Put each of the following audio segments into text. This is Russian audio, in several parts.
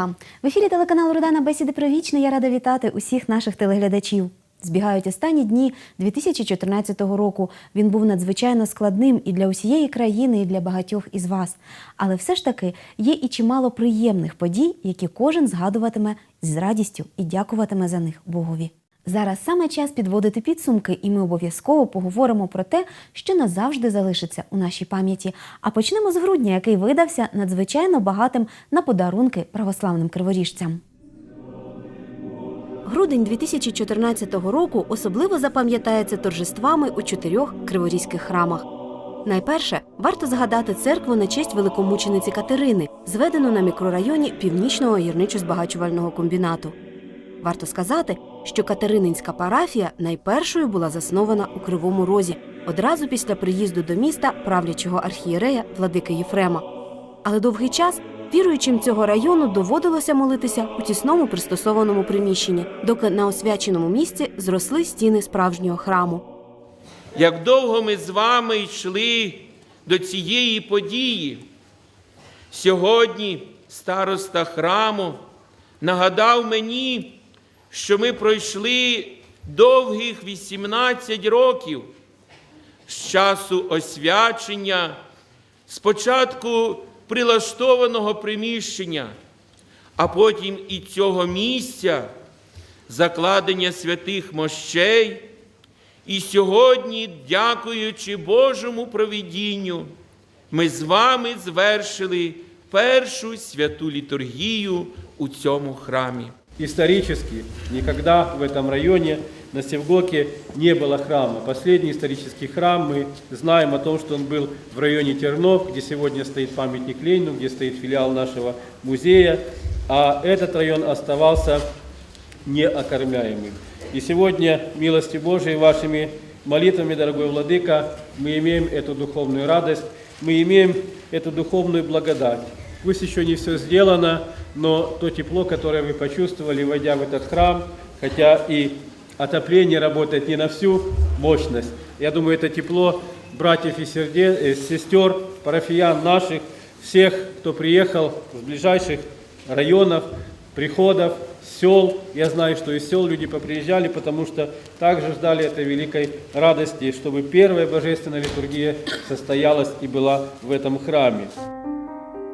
Вам! В ефірі телеканалу Рудана Бесіди про вічне. Я рада вітати усіх наших телеглядачів. Збігають останні дні 2014 року. Він був надзвичайно складним і для усієї країни, і для багатьох із вас. Але все ж таки є і чимало приємних подій, які кожен згадуватиме з радістю і дякуватиме за них Богові. Зараз саме час підводити підсумки, і ми обов'язково поговоримо про те, що назавжди залишиться у нашій пам'яті. А почнемо з грудня, який видався надзвичайно багатим на подарунки православним криворіжцям. Грудень 2014 року особливо запам'ятається торжествами у чотирьох криворізьких храмах. Найперше варто згадати церкву на честь великомучениці Катерини, зведену на мікрорайоні північного гірничо-збагачувального комбінату. Варто сказати, що Катерининська парафія найпершою була заснована у Кривому Розі одразу після приїзду до міста правлячого архієрея Владики Єфрема. Але довгий час віруючим цього району доводилося молитися у тісному пристосованому приміщенні, доки на освяченому місці зросли стіни справжнього храму. Як довго ми з вами йшли до цієї події, сьогодні староста храму нагадав мені, що ми пройшли довгих 18 років з часу освячення, спочатку прилаштованого приміщення, а потім і цього місця, закладення святих мощей. І сьогодні, дякуючи Божому провидінню, ми з вами звершили першу святу літургію у цьому храмі. Исторически никогда в этом районе на Севгоке не было храма. Последний исторический храм, мы знаем о том, что он был в районе Тернов, где сегодня стоит памятник Ленину, где стоит филиал нашего музея, а этот район оставался неокормляемым. И сегодня, милости Божией, вашими молитвами, дорогой Владыка, мы имеем эту духовную радость, мы имеем эту духовную благодать. Пусть еще не все сделано, но то тепло, которое вы почувствовали, войдя в этот храм, хотя и отопление работает не на всю мощность, я думаю, это тепло братьев и э, сестер, парафиян наших, всех, кто приехал с ближайших районов, приходов, сел. Я знаю, что из сел люди поприезжали, потому что также ждали этой великой радости, чтобы первая божественная литургия состоялась и была в этом храме.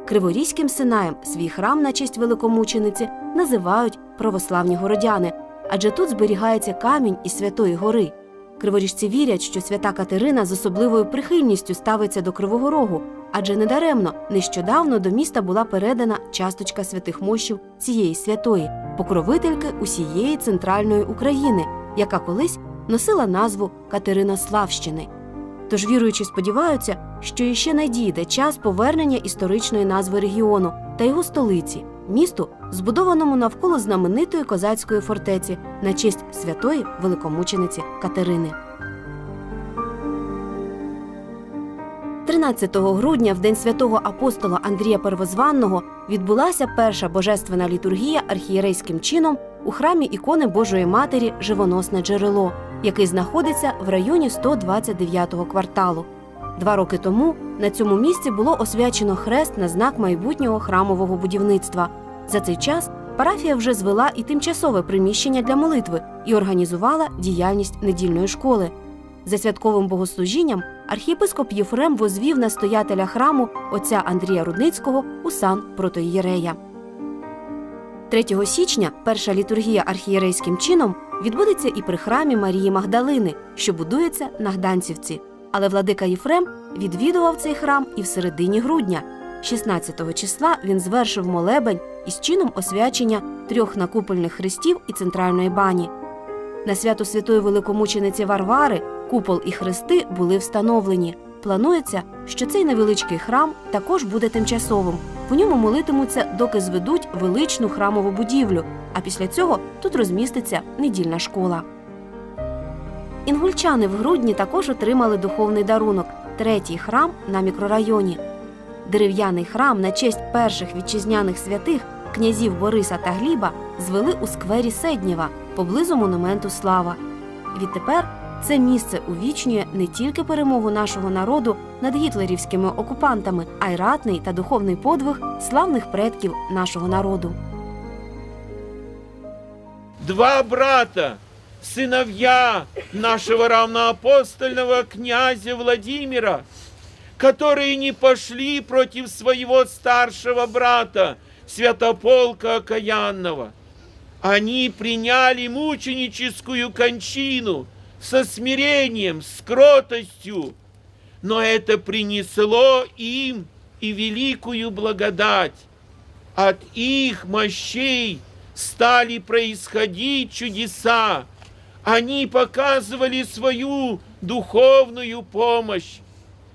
Криворізьким Синаєм свій храм на честь великомучениці називають православні городяни, адже тут зберігається камінь із Святої Гори. Криворіжці вірять, що свята Катерина з особливою прихильністю ставиться до Кривого Рогу, адже недаремно нещодавно до міста була передана часточка святих мощів цієї святої, покровительки усієї центральної України, яка колись носила назву Катеринославщини. Тож віруючі сподіваються, що іще надійде час повернення історичної назви регіону та його столиці, місту, збудованому навколо знаменитої козацької фортеці на честь святої великомучениці Катерини. 13 грудня, в день святого апостола Андрія Первозванного, відбулася перша божественна літургія архієрейським чином у храмі ікони Божої Матері Живоносне джерело, який знаходиться в районі 129-го кварталу. Два роки тому на цьому місці було освячено хрест на знак майбутнього храмового будівництва. За цей час парафія вже звела і тимчасове приміщення для молитви і організувала діяльність недільної школи. За святковим богослужінням архієпископ Єфрем возвів настоятеля храму отця Андрія Рудницького у сан протоїєрея. 3 січня перша літургія архієрейським чином відбудеться і при храмі Марії Магдалини, що будується на Гданцівці. Але владика Єфрем відвідував цей храм і в середині грудня. 16 числа він звершив молебень із чином освячення трьох накупольних хрестів і центральної бані. На свято святої великомучениці Варвари купол і хрести були встановлені. Планується, що цей невеличкий храм також буде тимчасовим. В ньому молитимуться, доки зведуть величну храмову будівлю, а після цього тут розміститься недільна школа. Інгульчани в грудні також отримали духовний дарунок третій храм на мікрорайоні. Дерев'яний храм на честь перших вітчизняних святих князів Бориса та Гліба звели у сквері Седнєва поблизу монументу Слава. Відтепер Це місце увічнює не тільки перемогу нашого народу над гітлерівськими окупантами, а й ратний та духовний подвиг славних предків нашого народу. Два брата, сыновья нашего равноапостольного князя Владимира, которые не пошли против своего старшего брата, Святополка Окаянного. Они приняли мученическую кончину со смирением, с кротостью, но это принесло им и великую благодать. От их мощей стали происходить чудеса. Они показывали свою духовную помощь,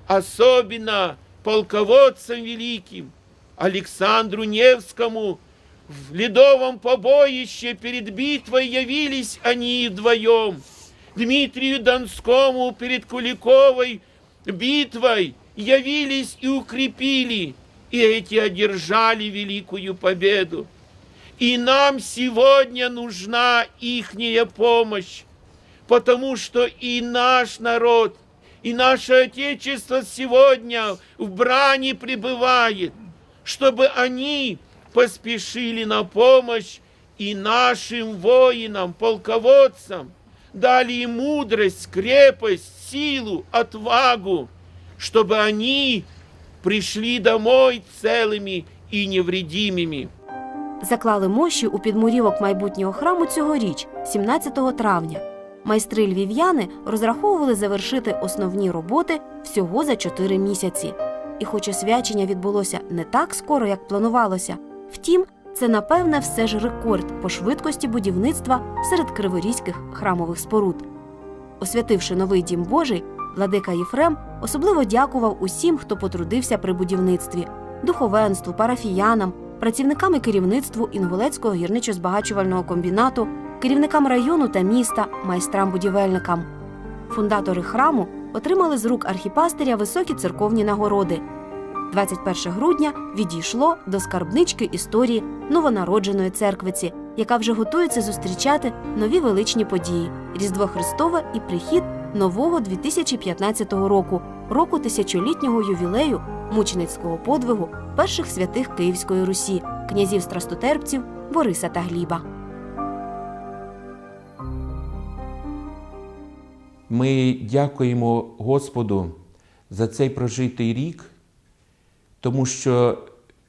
особенно полководцам великим, Александру Невскому. В ледовом побоище перед битвой явились они вдвоем. Дмитрию Донскому перед Куликовой битвой явились и укрепили, и эти одержали великую победу. И нам сегодня нужна ихняя помощь, потому что и наш народ, и наше Отечество сегодня в брани пребывает, чтобы они поспешили на помощь и нашим воинам, полководцам, дали им мудрость, крепость, силу, отвагу, чтобы они пришли домой целыми и невредимыми. Заклали мощі у підмурівок майбутнього храму цьогоріч, 17 травня. Майстри львів'яни розраховували завершити основні роботи всього за 4 місяці. І хоч освячення відбулося не так скоро, як планувалося, втім, це напевне все ж рекорд по швидкості будівництва серед криворізьких храмових споруд. Освятивши новий дім Божий, владика Єфрем особливо дякував усім, хто потрудився при будівництві духовенству, парафіянам, працівникам і керівництву Інгулецького гірничо-збагачувального комбінату, керівникам району та міста, майстрам-будівельникам. Фундатори храму отримали з рук архіпастиря високі церковні нагороди. 21 грудня відійшло до скарбнички історії новонародженої церквиці, яка вже готується зустрічати нові величні події Різдво Христове і прихід нового 2015 року, року тисячолітнього ювілею мученицького подвигу перших святих Київської Русі, князів страстотерпців Бориса та Гліба. Ми дякуємо Господу за цей прожитий рік, тому що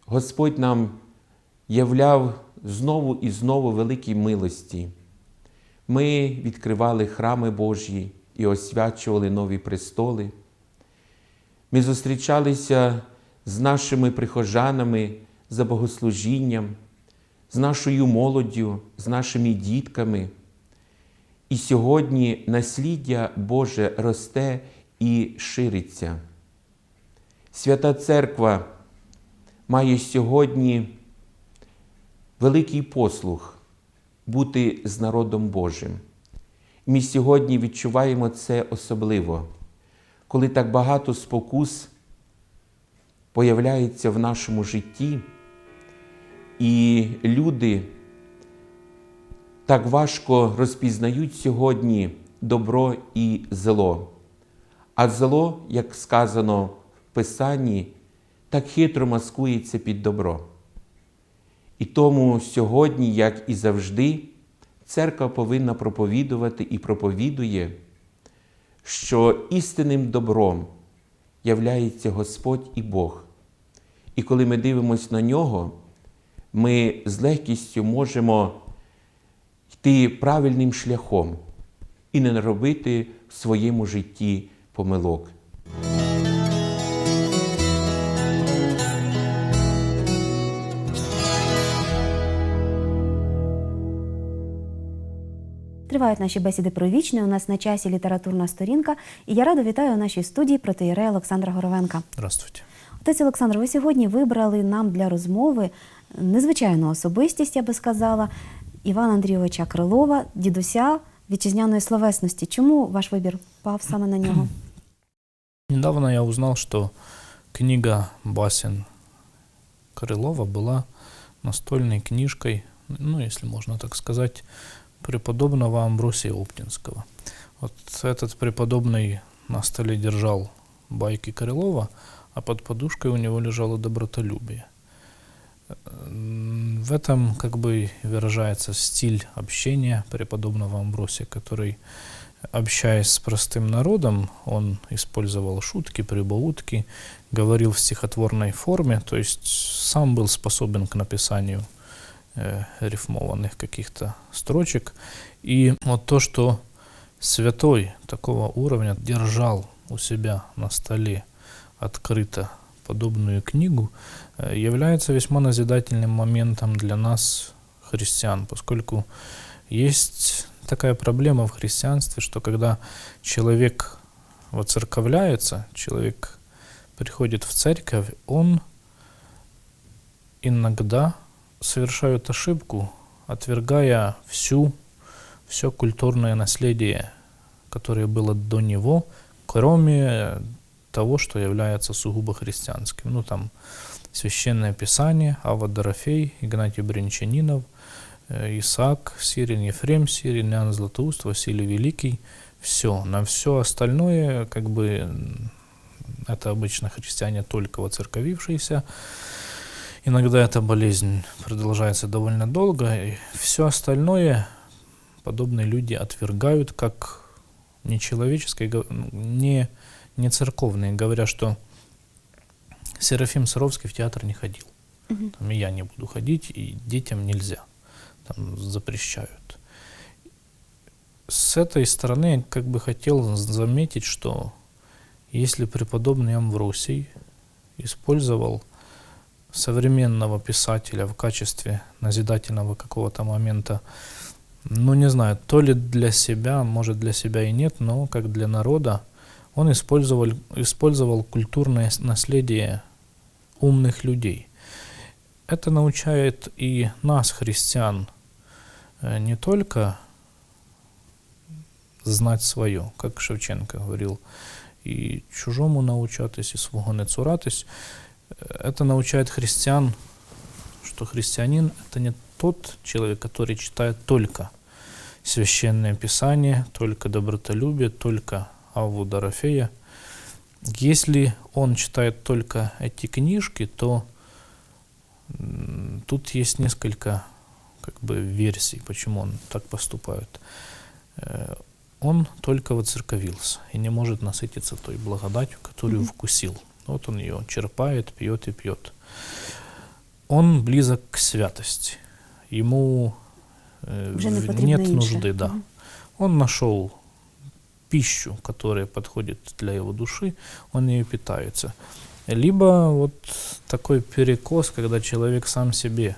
Господь нам являв знову і знову великі милості. Ми відкривали храми Божі і освячували нові престоли. Ми зустрічалися з нашими прихожанами за богослужінням, з нашою молоддю, з нашими дітками. І сьогодні насліддя Боже росте і шириться. Свята Церква має сьогодні великий послуг бути з народом Божим. Ми сьогодні відчуваємо це особливо, коли так багато спокус появляється в нашому житті, і люди так важко розпізнають сьогодні добро і зло. А зло, як сказано Писанні, так хитро маскується під добро. І тому сьогодні, як і завжди, церква повинна проповідувати і проповідує, що істинним добром являється Господь і Бог. І коли ми дивимося на нього, ми з легкістю можемо йти правильним шляхом і не робити в своєму житті помилок. Тривають наші бесіди про вічне. У нас на часі літературна сторінка. І я радо вітаю у нашій студії протиєрея Олександра Горовенка. Здравствуйте. Отець Олександр, ви сьогодні вибрали нам для розмови незвичайну особистість, я би сказала, Івана Андрійовича Крилова, дідуся вітчизняної словесності. Чому ваш вибір пав саме на нього? Недавно я узнал, что книга басен Крылова была настольной книжкой, ну, если можно так сказать, преподобного Амбросия Оптинского. Вот этот преподобный на столе держал байки Крылова, а под подушкой у него лежало добротолюбие. В этом как бы выражается стиль общения преподобного Амбросия, который, общаясь с простым народом, он использовал шутки, прибаутки, говорил в стихотворной форме, то есть сам был способен к написанию рифмованных каких-то строчек. И вот то, что святой такого уровня держал у себя на столе открыто подобную книгу, э, является весьма назидательным моментом для нас, христиан, поскольку есть такая проблема в христианстве, что когда человек воцерковляется, человек приходит в церковь, он иногда совершает ошибку, отвергая всю, все культурное наследие, которое было до него, кроме того, что является сугубо христианским. Ну, там, Священное Писание, Ава Дорофей, Игнатий Бринчанинов, э, Исаак, Сирин Ефрем, Сирин Иоанн Златоуст, Василий Великий. Все. На все остальное, как бы, это обычно христиане только воцерковившиеся. Иногда эта болезнь продолжается довольно долго. И все остальное подобные люди отвергают как нечеловеческое, не, не церковные, говоря, что Серафим Саровский в театр не ходил. Там и я не буду ходить, и детям нельзя. Там запрещают. С этой стороны я как бы хотел заметить, что если преподобный Амвросий использовал современного писателя в качестве назидательного какого-то момента, ну не знаю, то ли для себя, может для себя и нет, но как для народа, он использовал, использовал культурное наследие умных людей. Это научает и нас, христиан, э, не только знать свое, как Шевченко говорил, и чужому научатись, и свого не цуратись. Это научает христиан, что христианин – это не тот человек, который читает только священное писание, только добротолюбие, только Аву Дорофея. Если он читает только эти книжки, то тут есть несколько как бы версий, почему он так поступает. Э, Он только воцерковился и не может насытиться той благодатью, которую вкусил. Вот он ее черпает, пьет и пьет. Он близок к святости. Ему э, нет нужды, да. Он нашел пищу, которая подходит для его души, он ее питается. Либо вот такой перекос, когда человек сам себе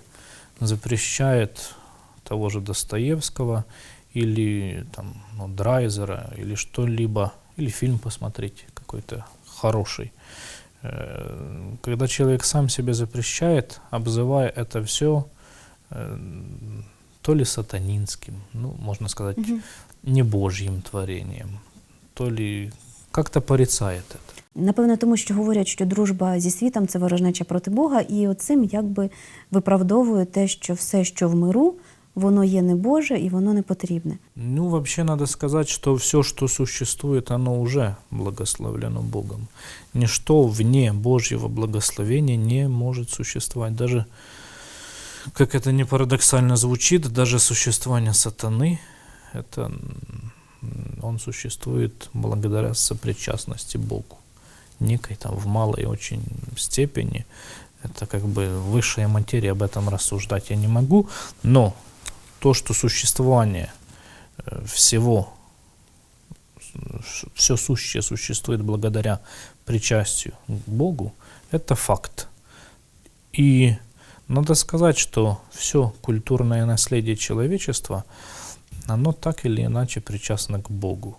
запрещает того же Достоевского или там, ну, Драйзера или что-либо, или фильм посмотреть какой-то хороший. Э, Когда человек сам себе запрещает, обзывая это все то ли сатанинским, ну, можно сказать, не божьим творением, то ли как-то порицает это. Напевно, тому що говорять, що дружба зі світом це ворожнеча проти Бога, і оцим якби виправдовує те, що все, що в миру, воно є не Боже і воно не потрібне. Ну, вообще надо сказать, что все, что существует, оно уже благословлено Богом. Ничто вне Божьего благословения не может существовать. Даже, как это не парадоксально звучит, даже существование сатаны, это м, он существует благодаря сопричастности Богу. Некой там в малой очень степени. Это как бы высшая материя, об этом рассуждать я не могу. Но то, что существование э, всего, все сущее существует благодаря причастию к Богу, это факт. И надо сказать, что все культурное наследие человечества, оно так или иначе причастно к Богу.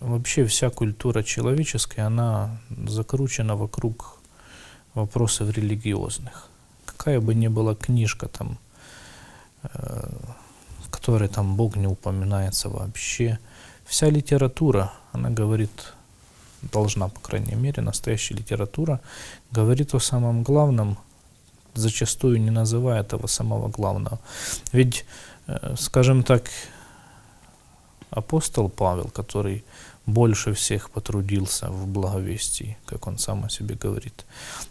Вообще вся культура человеческая, она закручена вокруг вопросов религиозных. Какая бы ни была книжка там, которой там Бог не упоминается вообще, вся литература, она говорит, должна, по крайней мере, настоящая литература, говорит о самом главном, зачастую не называя этого самого главного. Ведь, э, скажем так, апостол Павел, который больше всех потрудился в благовестии, как он сам о себе говорит.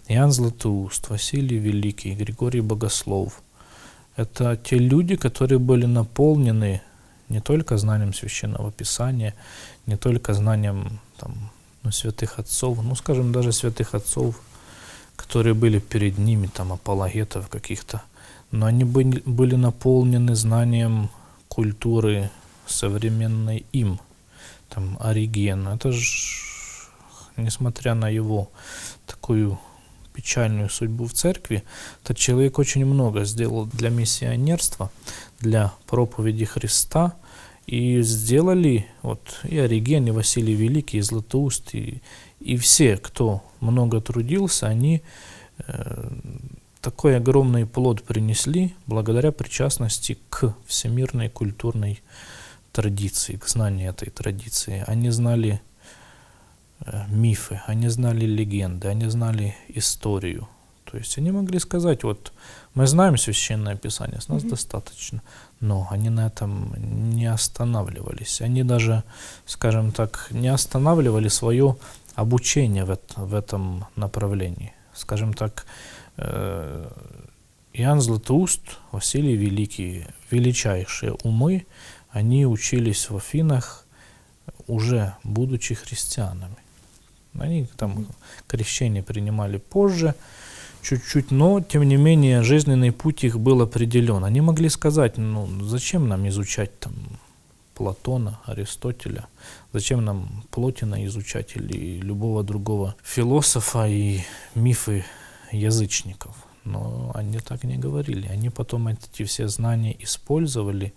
Иоанн Златоуст, Василий Великий, Григорий Богослов. Это те люди, которые были наполнены не только знанием священного писания, не только знанием там, ну, святых отцов, ну, скажем, даже святых отцов, которые были перед ними, там, апологетов каких-то, но они были, были наполнены знанием культуры современной им, там, Ориген. Это же, несмотря на его такую печальную судьбу в церкви, этот человек очень много сделал для миссионерства, для проповеди Христа, и сделали вот и Ориген, и Василий Великий, и Златоуст, и, и все, кто много трудился, они э, такой огромный плод принесли благодаря причастности к всемирной культурной традиции, к знанию этой традиции. Они знали мифы, они знали легенды, они знали историю. То есть они могли сказать, вот мы знаем священное писание, с нас mm-hmm. достаточно. Но они на этом не останавливались. Они даже, скажем так, не останавливали свое обучение в, это, в этом направлении. Скажем так, э, Иоанн Златоуст, Василий Великий, величайшие умы, они учились в Афинах уже будучи христианами. Они там крещение принимали позже, чуть-чуть, но тем не менее жизненный путь их был определен. Они могли сказать, ну зачем нам изучать там Платона, Аристотеля, зачем нам Плотина изучать или любого другого философа и мифы язычников. Но они так не говорили. Они потом эти все знания использовали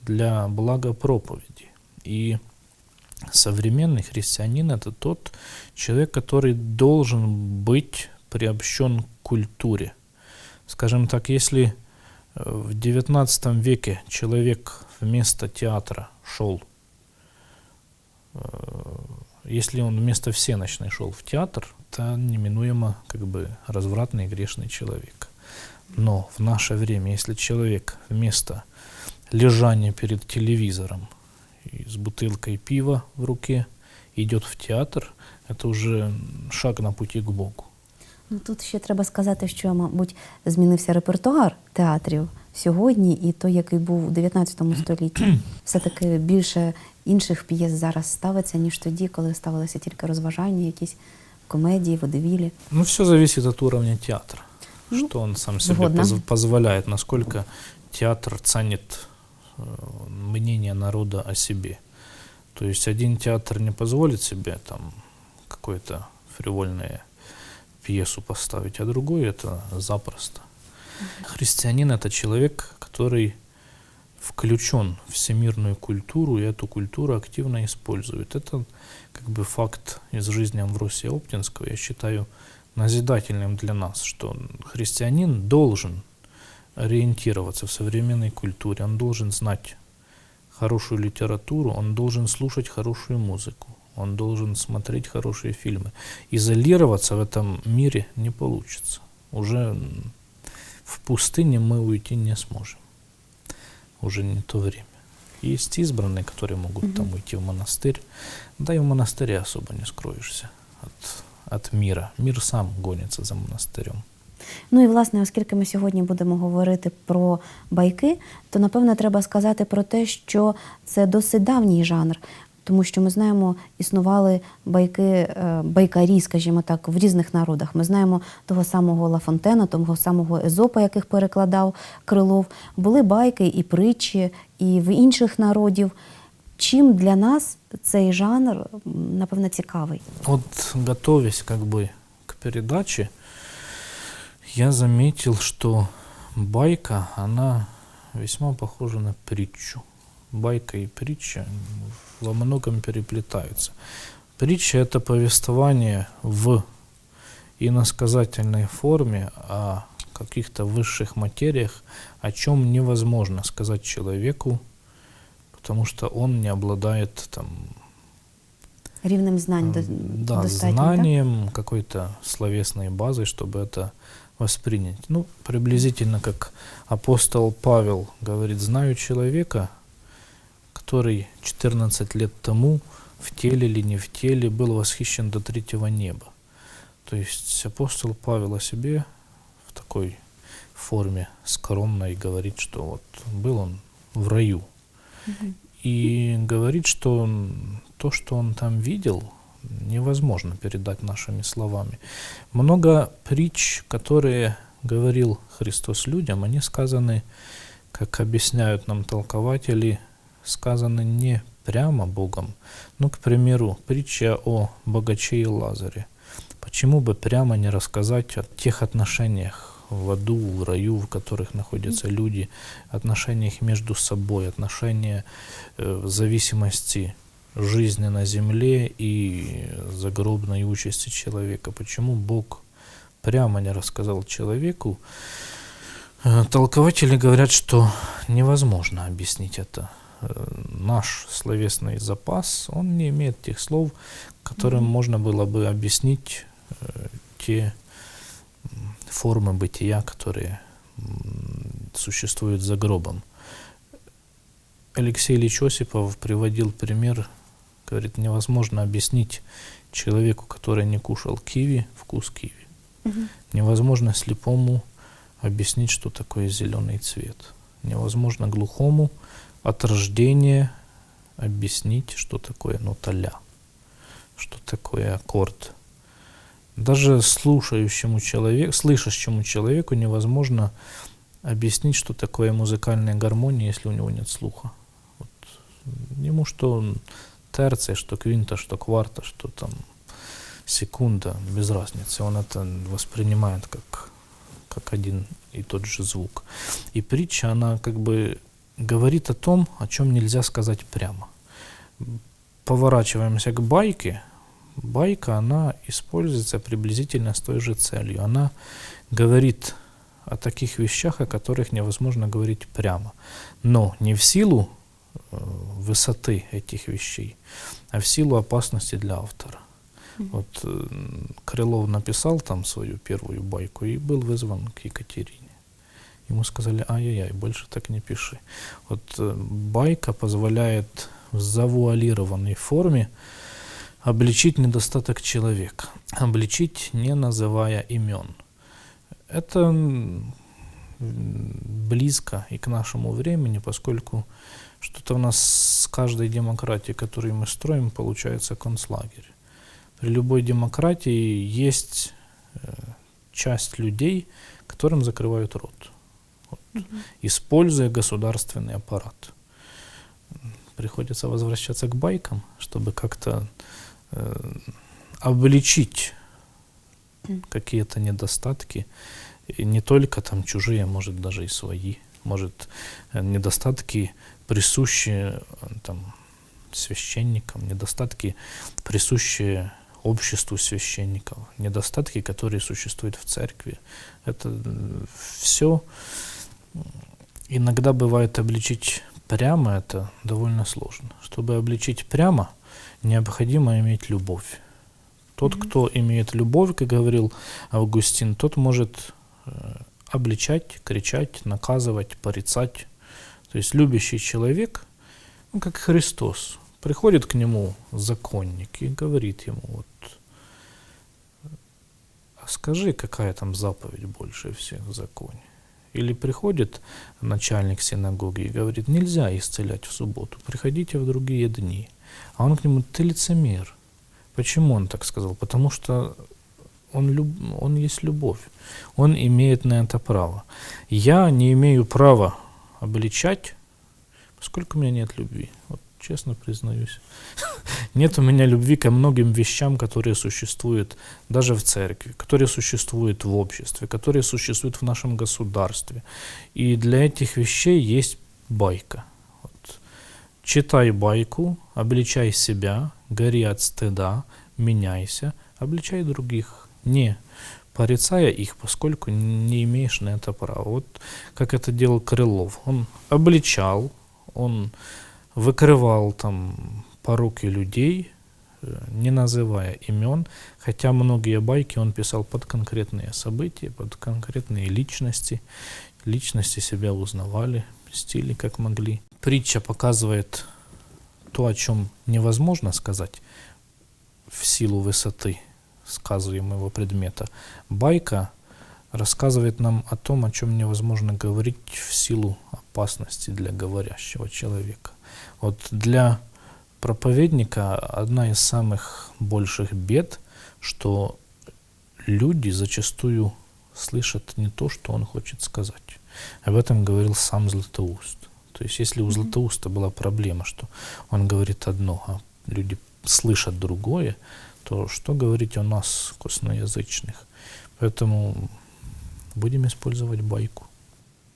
для блага проповеди. И современный христианин это тот человек, который должен быть приобщен к культуре. Скажем так, если э, в XIX веке человек вместо театра шел, э, если он вместо всеночной шел в театр, это неминуемо как бы развратный и грешный человек. Но в наше время, если человек вместо лежания перед телевизором с бутылкой пива в руке идет в театр, это уже шаг на пути к Богу. Ну тут ще треба сказати, що, мабуть, змінився репертуар театрів сьогодні, і той, який був у 19 столітті, все-таки більше інших п'єс зараз ставиться, ніж тоді, коли ставилися тільки розважання, якісь комедії, водевілі. Ну, все зависит от уровня театра. Ну, что он сам себе згодна. поз- позволяет, насколько театр ценит э, мнение народа о себе. То есть один театр не позволит себе там какое-то фривольное пьесу поставить, а другой это запросто. Христианин это человек, который включен в всемирную культуру и эту культуру активно использует. Это как бы факт из жизни Амвросия Оптинского, я считаю назидательным для нас, что христианин должен ориентироваться в современной культуре, он должен знать хорошую литературу, он должен слушать хорошую музыку, он должен смотреть хорошие фильмы. Изолироваться в этом мире не получится. Уже в пустыне мы уйти не сможем. Уже не то время. Есть избранные, которые могут там уйти в монастырь. Да и в монастыре особо не скроешься от, от мира. Мир сам гонится за монастырем. Ну і власне, оскільки ми сьогодні будемо говорити про байки, то напевно треба сказати про те, що це досить давній жанр. Тому що ми знаємо, існували байки, е, байкарі, скажімо так, в різних народах. Ми знаємо того самого Лафонтена, того самого Езопа, яких перекладав Крилов. Були байки і притчі, і в інших народів. Чим для нас цей жанр, напевно, цікавий? Вот готовясь как бы к передаче, я заметил, что байка, она весьма похожа на притчу. Байка и притча во многом переплетаются. Притча – это повествование в иносказательной форме о каких-то высших материях, о чем невозможно сказать человеку, потому что он не обладает там, Рівнем знань до- М, да, знанием, какой-то словесной базой, чтобы это воспринять. Ну, приблизительно как апостол Павел говорит, знаю человека, который 14 лет тому, в теле или не в теле, был восхищен до третьего неба. То есть апостол Павел о себе в такой форме скромной говорит, что вот был он в раю. И говорит, что он- то, что он там видел, невозможно передать нашими словами. Много притч, которые говорил Христос людям, они сказаны, как объясняют нам толкователи, сказаны не прямо Богом. Ну, к примеру, притча о богаче и Лазаре. Почему бы прямо не рассказать о тех отношениях в аду, в раю, в которых находятся люди, отношениях между собой, отношения э, в зависимости жизни на земле и загробной участи человека. Почему Бог прямо не рассказал человеку? Э, Толкователи говорят, что невозможно объяснить это. Э, Наш словесный запас, он не имеет тех слов, которым можно было бы объяснить э, те формы бытия, которые существуют за гробом. Алексей Ильич Осипов приводил пример, говорит, невозможно объяснить человеку, который не кушал киви, вкус киви. Невозможно слепому объяснить, что такое зеленый цвет. Невозможно глухому от рождения объяснить, что такое ноталя, что такое аккорд. Даже слушающему человеку, слышащему человеку невозможно объяснить, что такое музыкальная гармония, если у него нет слуха. Вот. Ему что терция, что квинта, что кварта, что там секунда, без разницы. Он это воспринимает как, как один и тот же звук. И притча, она как бы говорит о том, о чем нельзя сказать прямо. Поворачиваемся к байке. Байка, она используется приблизительно с той же целью. Она говорит о таких вещах, о которых невозможно говорить прямо. Но не в силу высоты этих вещей, а в силу опасности для автора. Вот э, Крылов написал там свою первую байку и был вызван к Екатерине. Ему сказали, ай-яй-яй, больше так не пиши. Вот э, байка позволяет в завуалированной форме обличить недостаток человека, обличить, не называя имен. Это близко и к нашему времени, поскольку что-то у нас с каждой демократией, которую мы строим, получается концлагерь. При любой демократии есть э, часть людей, которым закрывают рот, вот, используя государственный аппарат. Приходится возвращаться к байкам, чтобы как-то э, обличить какие-то недостатки, и не только там чужие, может даже и свои, может э, недостатки присущие э, там священникам, недостатки присущие обществу священников, недостатки, которые существуют в церкви. Это все иногда бывает обличить прямо, это довольно сложно. Чтобы обличить прямо, необходимо иметь любовь. Тот, кто имеет любовь, как говорил Августин, тот может э, обличать, кричать, наказывать, порицать. То есть любящий человек, ну, как Христос, приходит к нему законник и говорит ему, вот, а скажи, какая там заповедь больше всех в законе. Или приходит начальник синагоги и говорит, нельзя исцелять в субботу, приходите в другие дни. А он к нему, ты лицемер. Почему он так сказал? Потому что он, люб... он есть любовь. Он имеет на это право. Я не имею права обличать, поскольку у меня нет любви. Вот честно признаюсь. Нет у меня любви ко многим вещам, которые существуют даже в церкви, которые существуют в обществе, которые существуют в нашем государстве. И для этих вещей есть байка. Вот. Читай байку, обличай себя, гори от стыда, меняйся, обличай других, не порицая их, поскольку не имеешь на это права. Вот как это делал Крылов. Он обличал, он выкрывал там пороки людей, э, не называя имен, хотя многие байки он писал под конкретные события, под конкретные личности. Личности себя узнавали, стили как могли. Притча показывает то, о чем невозможно сказать в силу высоты сказуемого предмета, байка рассказывает нам о том, о чем невозможно говорить в силу опасности для говорящего человека. Вот для проповедника одна из самых больших бед, что люди зачастую слышат не то, что он хочет сказать. Об этом говорил сам Златоуст. То есть если у Златоуста была проблема, что он говорит одно, а люди слышат другое, то что говорить о нас, косноязычных? Поэтому будем использовать байку.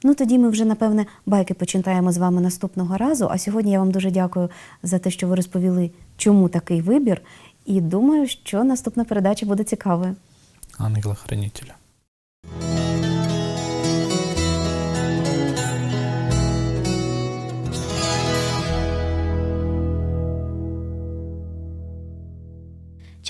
Ну тоді ми вже напевне байки почитаємо з вами наступного разу. А сьогодні я вам дуже дякую за те, що ви розповіли, чому такий вибір. І думаю, що наступна передача буде цікавою. Ангела-хранителя.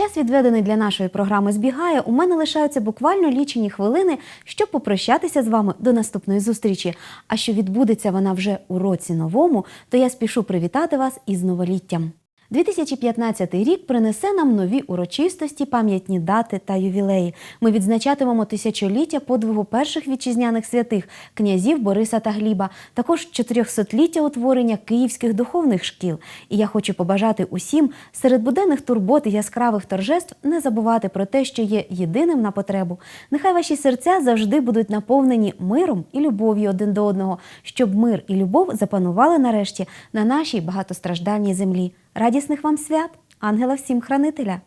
Час, відведений для нашої програми, збігає. У мене лишаються буквально лічені хвилини, щоб попрощатися з вами до наступної зустрічі. А що відбудеться вона вже у році новому, то я спішу привітати вас із новоліттям. 2015 рік принесе нам нові урочистості, пам'ятні дати та ювілеї. Ми відзначатимемо тисячоліття подвигу перших вітчизняних святих князів Бориса та Гліба, також 400-ліття утворення київських духовних шкіл. І я хочу побажати усім серед буденних турбот і яскравих торжеств не забувати про те, що є єдиним на потребу. Нехай ваші серця завжди будуть наповнені миром і любов'ю один до одного, щоб мир і любов запанували нарешті на нашій багатостраждальній землі. Радісних вам свят, ангела всім хранителя!